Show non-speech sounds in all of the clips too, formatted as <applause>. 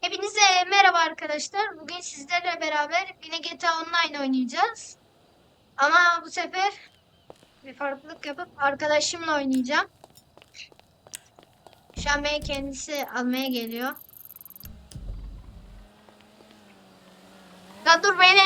Hepinize merhaba arkadaşlar. Bugün sizlerle beraber yine GTA Online oynayacağız. Ama bu sefer bir farklılık yapıp arkadaşımla oynayacağım. Şu an beni kendisi almaya geliyor. Ya dur beni.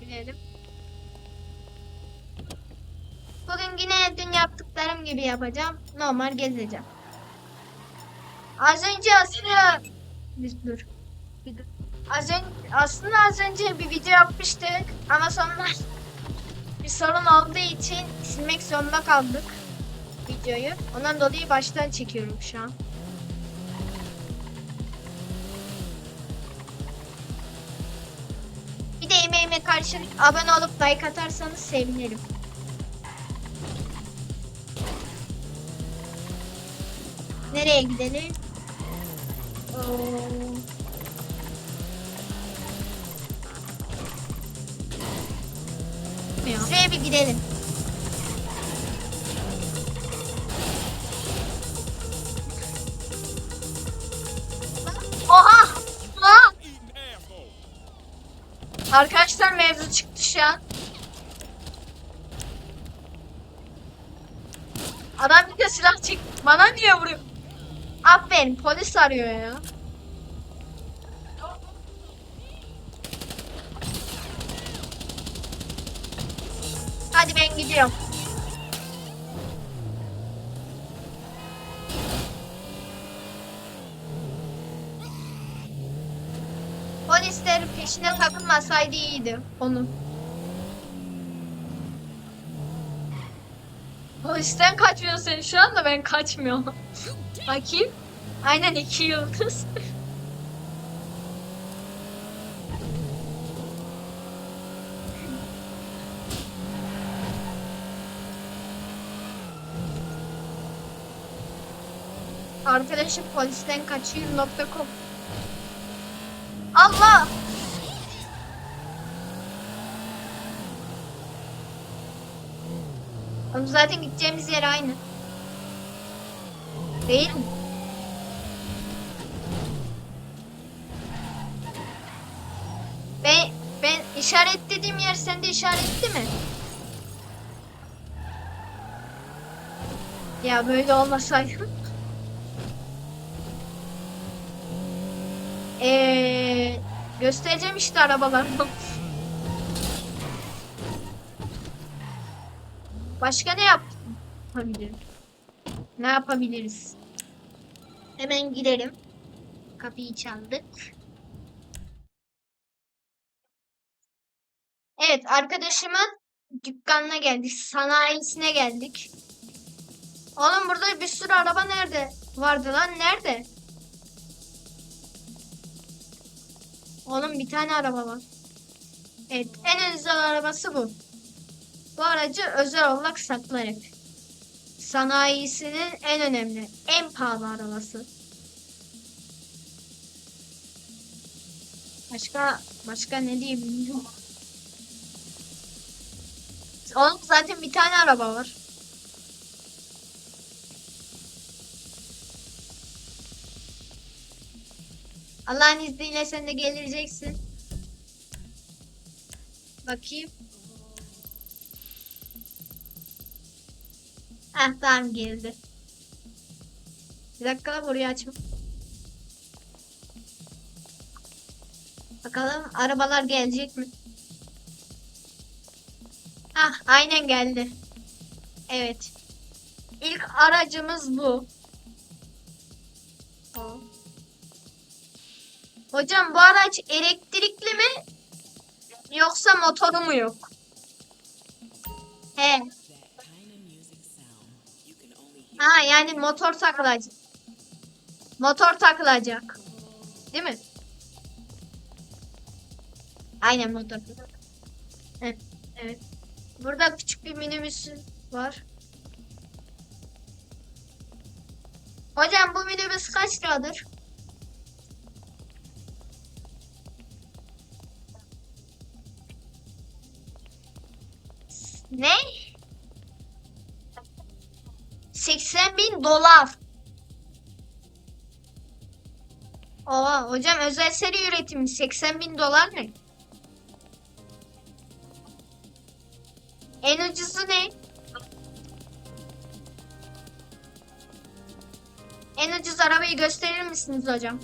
Bilelim. Bugün yine dün yaptıklarım gibi yapacağım. Normal gezeceğim. Az önce aslında bir dur. Bir dur. Az önce aslında az önce bir video yapmıştık ama sonra <laughs> bir sorun olduğu için silmek zorunda kaldık videoyu. Ondan dolayı baştan çekiyorum şu an. Karşılık abone olup like atarsanız sevinirim. Nereye gidelim? Oo. Şuraya bir gidelim. Arkadaşlar mevzu çıktı şu an. Adam bir de silah çek. Bana niye vuruyor? Aferin polis arıyor ya. Hadi ben gidiyorum. Polisler peşine takılmasaydı iyiydi onun. Polisten kaçmıyorsun sen şu anda ben kaçmıyorum. Bakayım. Aynen iki yıldız. Arkadaşım polisten kaçıyor.com Allah! Oğlum zaten gideceğimiz yer aynı. Değil mi? Ben, ben işaretlediğim yer sende işaretli mi? Ya böyle olmasaydı. Ee, göstereceğim işte arabalarımı. Başka ne yapabilirim? Ne yapabiliriz? Hemen gidelim. Kapıyı çaldık. Evet, arkadaşımın dükkanına geldik. Sanayisine geldik. Oğlum burada bir sürü araba nerede? Vardı lan nerede? Oğlum bir tane araba var. Evet, en özel arabası bu. Bu aracı özel olarak saklarım. Sanayisinin en önemli, en pahalı arabası. Başka başka ne diyebilirim? Oğlum zaten bir tane araba var. Allah'ın izniyle sen de geleceksin. Bakayım. Heh tamam geldi. Bir dakika burayı açma. Bakalım arabalar gelecek mi? Ah aynen geldi. Evet. İlk aracımız bu. Hocam bu araç elektrikli mi? Yoksa motoru mu yok? He. Ha yani motor takılacak. Motor takılacak. Değil mi? Aynen motor. Evet. evet. Burada küçük bir minibüs var. Hocam bu minibüs kaç liradır? Ne? 80 bin dolar. Oha hocam özel seri üretimi 80 bin dolar ne? En ucuzu ne? En ucuz arabayı gösterir misiniz hocam?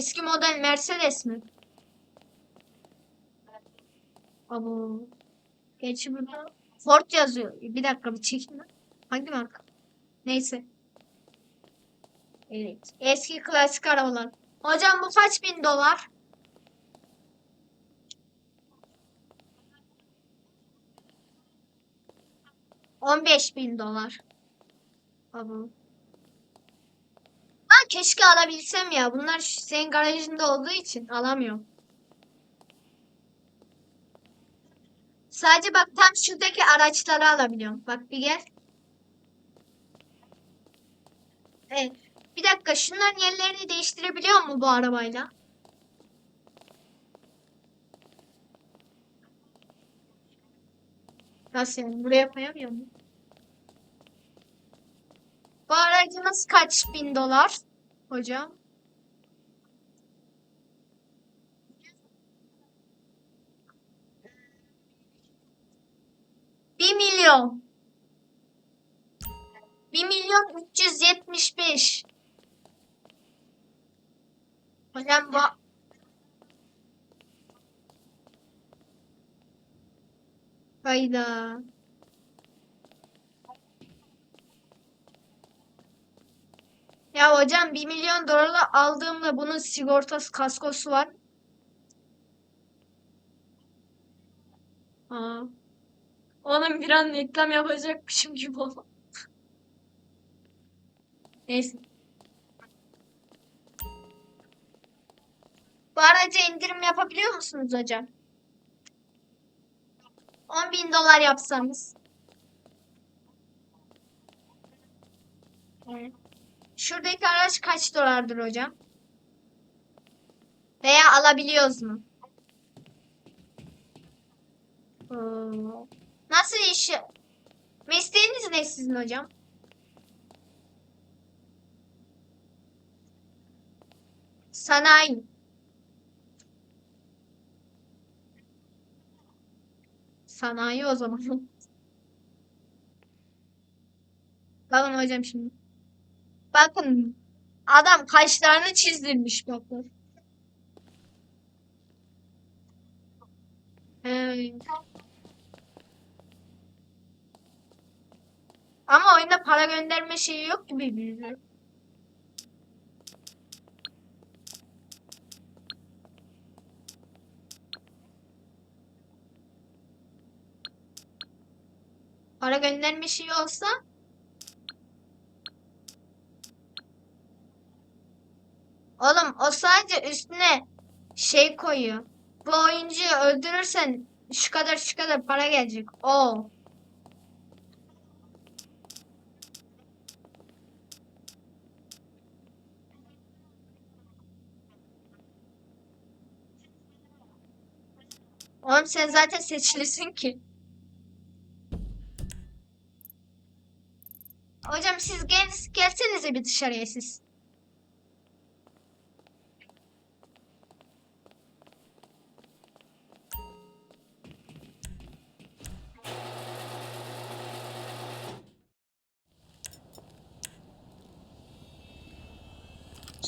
Eski model Mercedes mi? Abo. Gerçi burada Ford yazıyor. Bir dakika bir çekin. Hangi marka? Neyse. Evet. Eski klasik arabalar. Hocam bu kaç bin dolar? On beş bin dolar. Abo. Ha keşke alabilsem ya. Bunlar senin garajında olduğu için alamıyorum. Sadece bak tam şuradaki araçları alabiliyorum. Bak bir gel. Evet. Bir dakika şunların yerlerini değiştirebiliyor mu bu arabayla? Nasıl yani? Buraya koyamıyor mu? Bu aracımız kaç bin dolar hocam? Bir milyon. Bir milyon üç yüz yetmiş beş. Hocam bu... Hayda. Ya hocam bir milyon dolara aldığımda bunun sigortası kaskosu var. Aa. Oğlum bir an reklam yapacakmışım gibi oldu. Neyse. Bu araca indirim yapabiliyor musunuz hocam? 10 bin dolar yapsanız. Evet. Şuradaki araç kaç dolardır hocam? Veya alabiliyoruz mu? Oo. Nasıl iş? Mesleğiniz ne sizin hocam? Sanayi. Sanayi o zaman. <laughs> Bakın hocam şimdi. Bakın adam kaşlarını çizdirmiş bakın. Evet. Ama oyunda para gönderme şeyi yok gibi bir. Para gönderme şeyi olsa Oğlum o sadece üstüne şey koyuyor. Bu oyuncuyu öldürürsen şu kadar şu kadar para gelecek. O. Oğlum sen zaten seçilisin ki. Hocam siz gel, gelsenize bir dışarıya siz.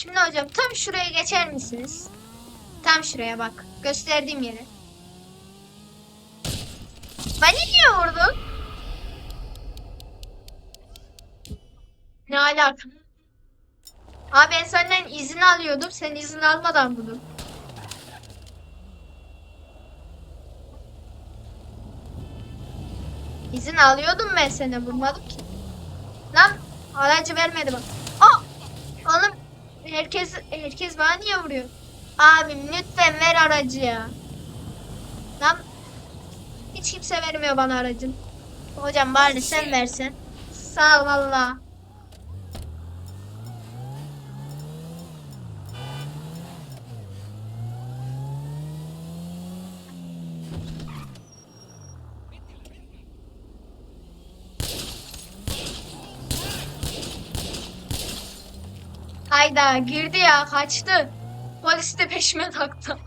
Şimdi hocam tam şuraya geçer misiniz? Tam şuraya bak. Gösterdiğim yere. Beni niye vurdun? Ne alaka? Abi ben senden izin alıyordum. Sen izin almadan vurdun. İzin alıyordum ben seni vurmadım ki. Lan aracı vermedi bak. Herkes herkes bana niye vuruyor? Abim lütfen ver aracı ya. Lan hiç kimse vermiyor bana aracın. Hocam bari sen versen. Sağ ol valla. Hayda girdi ya kaçtı. Polis de peşime taktı.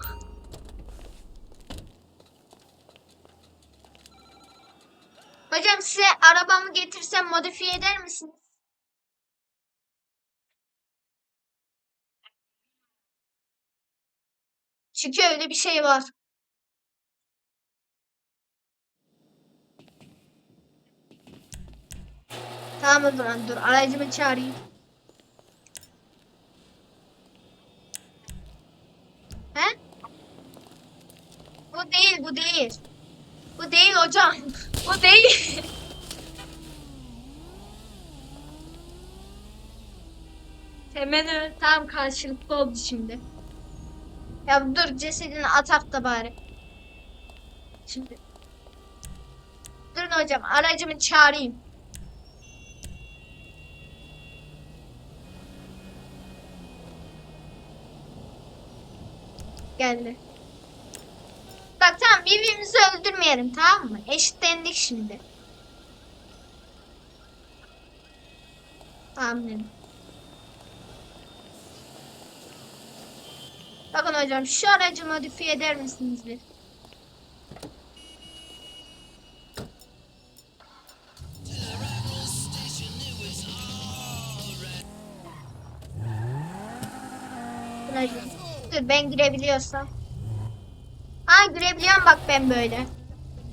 Hocam size arabamı getirsem modifiye eder misiniz? Çünkü öyle bir şey var. Tamam o zaman dur aracımı çağırayım. He? Bu değil bu değil. Bu değil hocam. Bu değil. <laughs> Hemen öyle. Tamam karşılıklı oldu şimdi. Ya dur cesedini atak da bari. Şimdi. Durun hocam aracımı çağırayım. Geldi. Birbirimizi öldürmeyelim tamam mı? Eşitlendik şimdi. Tamam dedim. Bakın hocam şu aracı modifiye eder misiniz bir? Dur ben girebiliyorsam. Ha girebiliyorum bak ben böyle.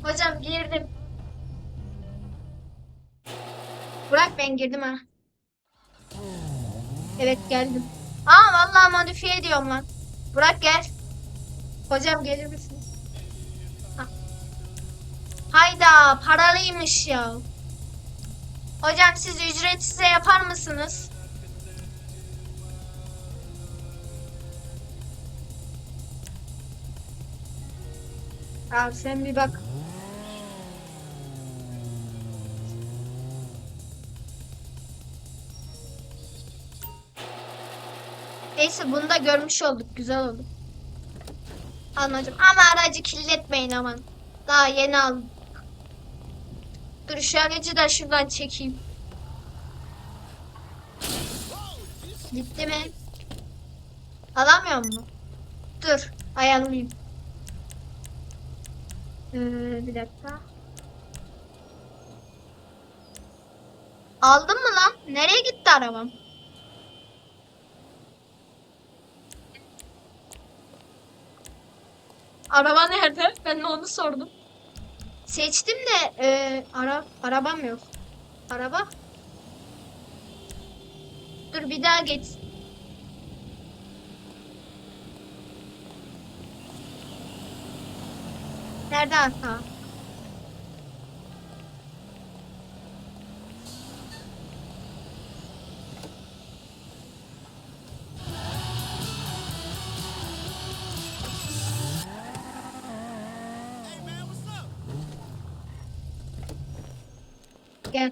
Hocam girdim. Bırak ben girdim ha. Evet geldim. Aa vallahi modifiye ediyorum lan. Burak gel. Hocam gelir misiniz? Ha. Hayda paralıymış ya. Hocam siz ücretsize yapar mısınız? Abi sen bir bak. Neyse bunu da görmüş olduk. Güzel oldu. Anladım. Ama aracı kirletmeyin aman. Daha yeni aldım. Dur şu aracı da şuradan çekeyim. Gitti mi? Alamıyor mu? Dur. Ayarlayayım. Ee, bir dakika. Aldın mı lan? Nereye gitti arabam? Araba nerede? Ben de onu sordum. Seçtim de e, ara, arabam yok. Araba? Dur bir daha geç. Nerede arka? Gel.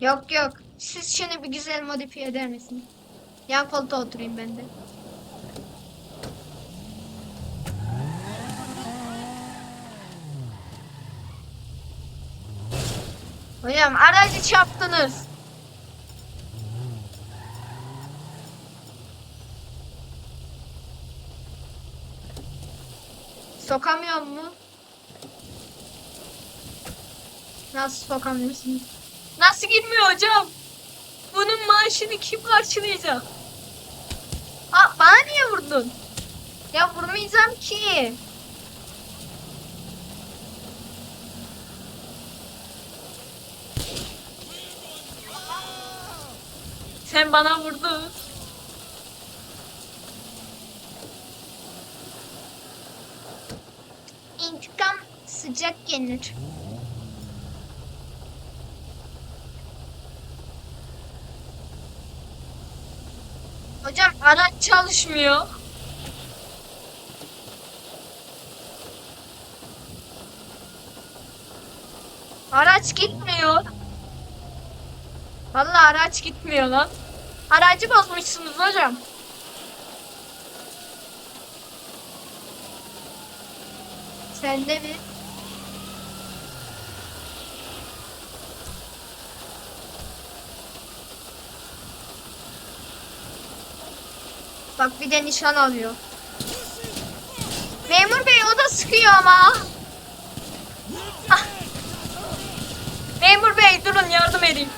Yok yok. Siz şunu bir güzel modifiye eder misiniz? Yan koltuğa oturayım ben de. Hocam aracı çarptınız. Sokamıyor mu? Nasıl sokamıyorsun? Nasıl girmiyor hocam? Bunun maaşını kim karşılayacak? Aa, bana niye vurdun? Ya vurmayacağım ki. Bana vurdun. İntikam sıcak yenir. Hocam araç çalışmıyor. Araç gitmiyor. Vallahi araç gitmiyor lan. Aracı bozmuşsunuz hocam. Sende mi? Bak bir de nişan alıyor. Memur bey o da sıkıyor ama. Ah. Memur bey durun yardım edeyim.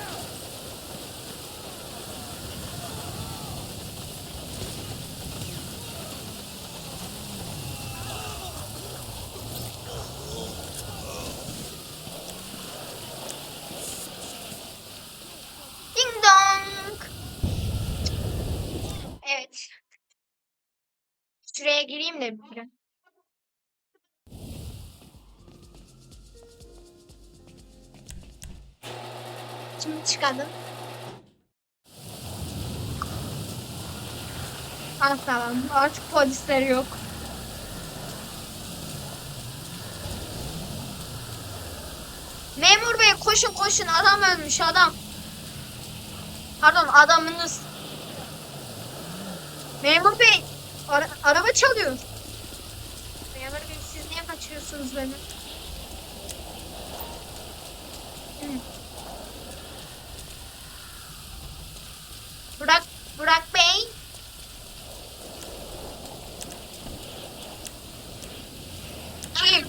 Ding dong. Evet. Bir. Şimdi çıkalım. Ah tamam. Artık polisler yok. Memur bey koşun koşun adam ölmüş adam. Pardon adamınız. Memur bey ara- araba çalıyor. Kaçıyorsunuz beni? Hı. Burak, Burak Bey. <laughs>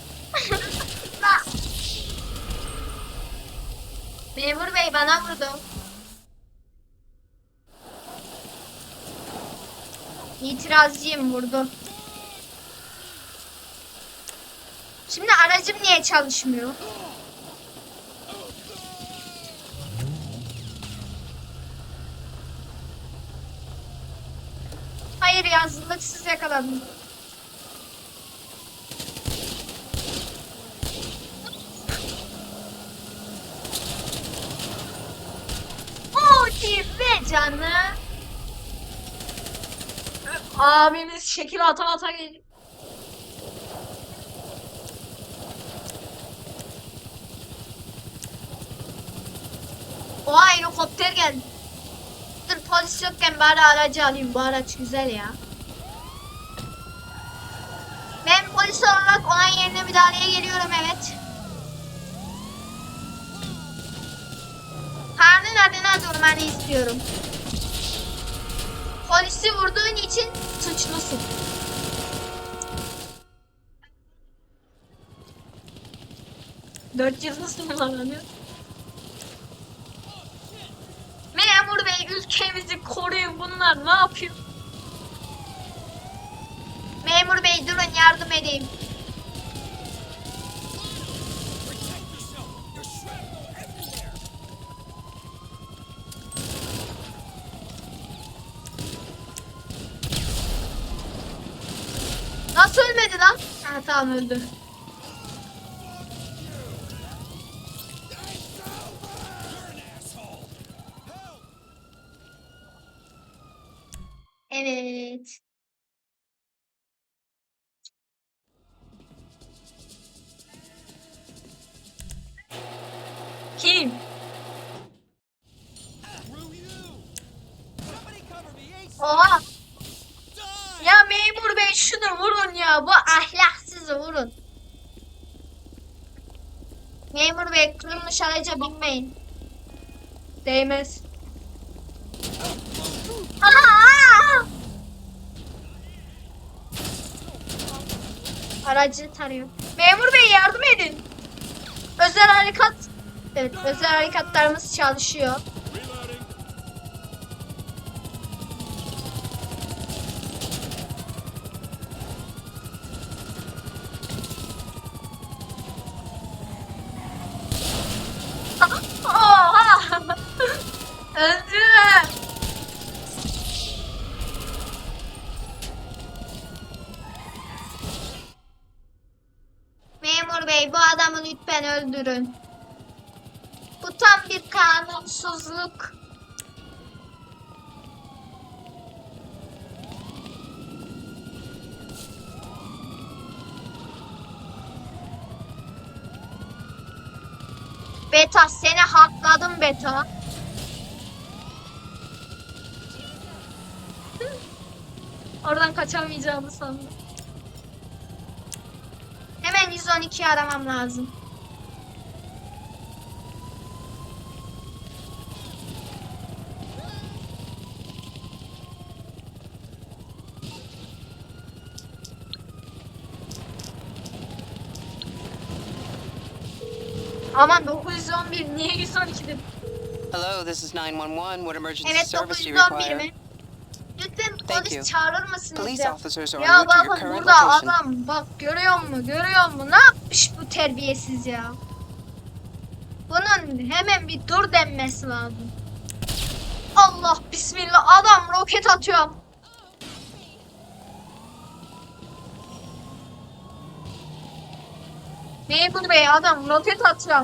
Memur Bey bana vurdu. İtirazcıyım vurdu. Şimdi aracım niye çalışmıyor? Hayır ya zırhsız yakaladım. Motive canı. Abimiz şekil ata ata geliyor. Oha helikopter geldi. Dur polis yokken bari aracı alayım. Bu araç güzel ya. Ben polis olarak olay yerine müdahaleye geliyorum evet. Karnın adına durmanı istiyorum. Polisi vurduğun için suçlusun. Dört yıldız numaralanıyor. Memur bey ülkemizi koruyun bunlar ne yapıyor? Memur bey durun yardım edeyim. Nasıl ölmedi lan? Ha tamam öldü. Oha! Ya memur bey şunu vurun ya. Bu ahlaksızı vurun. Memur bey kırılmış araca binmeyin. Değmez. Aha! Aracı tarıyor. Memur bey yardım edin. Özel harekat. Evet özel harekatlarımız çalışıyor. Bey bu adamı lütfen öldürün. Bu tam bir kanunsuzluk. Beta seni hakladım Beta. Oradan kaçamayacağımı sandım. 912'yi aramam lazım. Aman 911 niye 112 dedim? Hello, this is 911. What emergency evet, service do you require? Evet, Mi? Thank polis you. çağırır mısınız Police ya? officers are Ya route to your bakın current burada location. adam bak görüyor musun görüyor musun ne yapmış bu terbiyesiz ya. Bunun hemen bir dur denmesi lazım. Allah bismillah adam roket atıyor. Memur bey adam roket atıyor.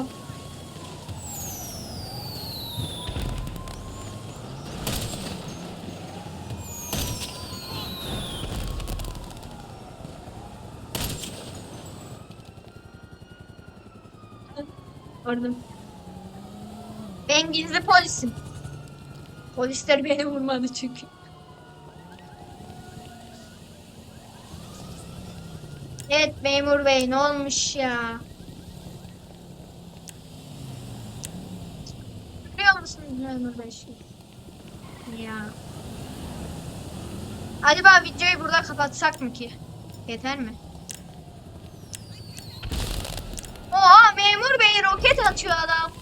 Gördüm. Ben gizli polisim. Polisler beni vurmadı çünkü. Evet memur bey ne olmuş ya? Biliyor musunuz memur bey şey? Ya. Acaba videoyu burada kapatsak mı ki? Yeter mi? Oha memur bey roket atıyor adam.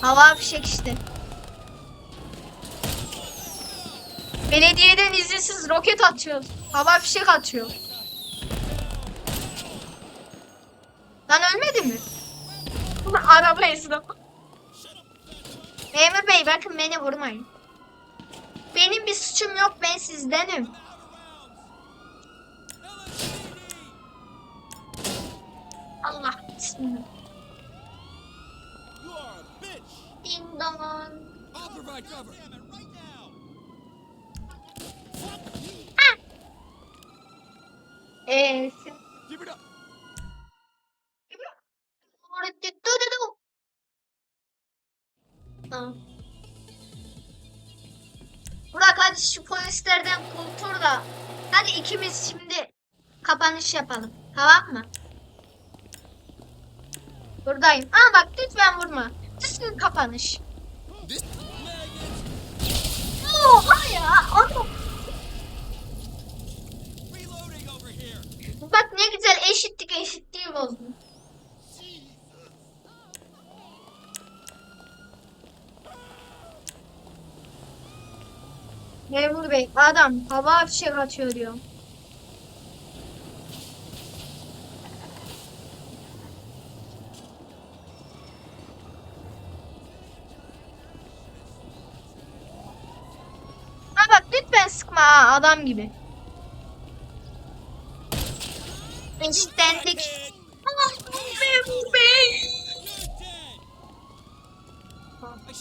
Hava fişek işte. Belediyeden izinsiz roket atıyor. Hava fişek atıyor. Lan ölmedi mi? Araba esnaf. Memur bey bakın beni vurmayın. Benim bir suçum yok ben sizdenim. Allah Ding dong. I'll provide cover. now. Eee Give it polislerden kurtul. Hadi ikimiz şimdi kapanış yapalım. Tamam mı? Buradayım. Aa bak lütfen vurma. Düzgün kapanış. Oha ya. Adam. Bak ne güzel eşitlik eşitliği bozdun. Memur bey adam hava fişek atıyor diyor.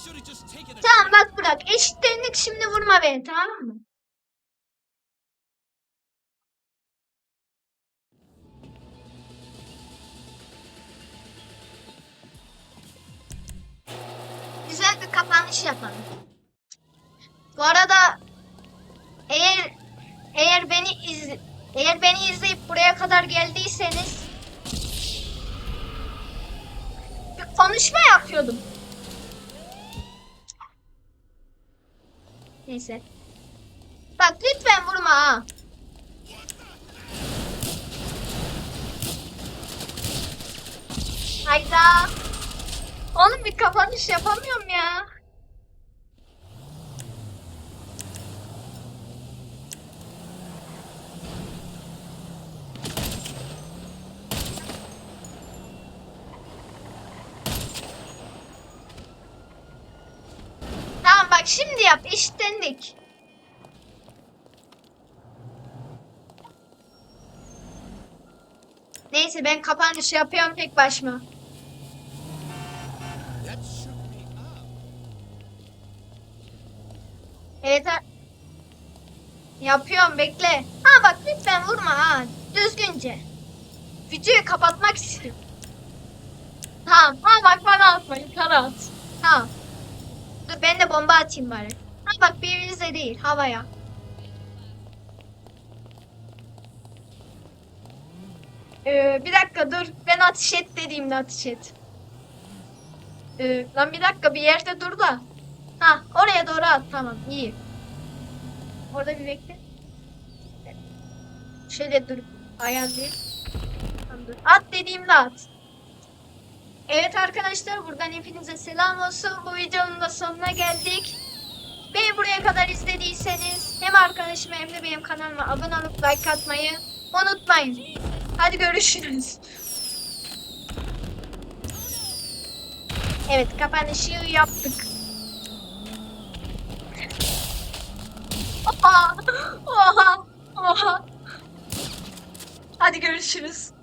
Should have just taken a Tamam bak bırak eşitlendik şimdi vurma beni tamam mı? Güzel bir kapanış yapalım. Bu arada eğer eğer beni iz eğer beni izleyip buraya kadar geldiyseniz bir konuşma yapıyordum. Neyse. Bak lütfen vurma ha. Hayda. Oğlum bir kapanış yapamıyorum ya. Tamam şimdi yap eşitlendik. Neyse ben kapanış yapıyorum tek başıma. Evet Yapıyorum bekle. Ha bak lütfen vurma ha. Düzgünce. Videoyu kapatmak istiyorum. Tamam. Ha bak bana atma. Yukarı at. Tamam. Dur ben de bomba atayım bari. Ha bak birbirinize değil. Havaya. Ee, bir dakika dur. Ben ateş et dediğimde ateş et. Ee, lan bir dakika bir yerde dur da. Ha oraya doğru at tamam iyi. Orada bir bekle. Şöyle dur. Ayarlayayım. Tamam. At dediğimde at. Evet arkadaşlar buradan hepinize selam olsun. Bu videonun da sonuna geldik. Beni buraya kadar izlediyseniz hem arkadaşıma hem de benim kanalıma abone olup like atmayı unutmayın. Hadi görüşürüz. Evet kapanışı yaptık. Oha! Oha! Oha! Hadi görüşürüz.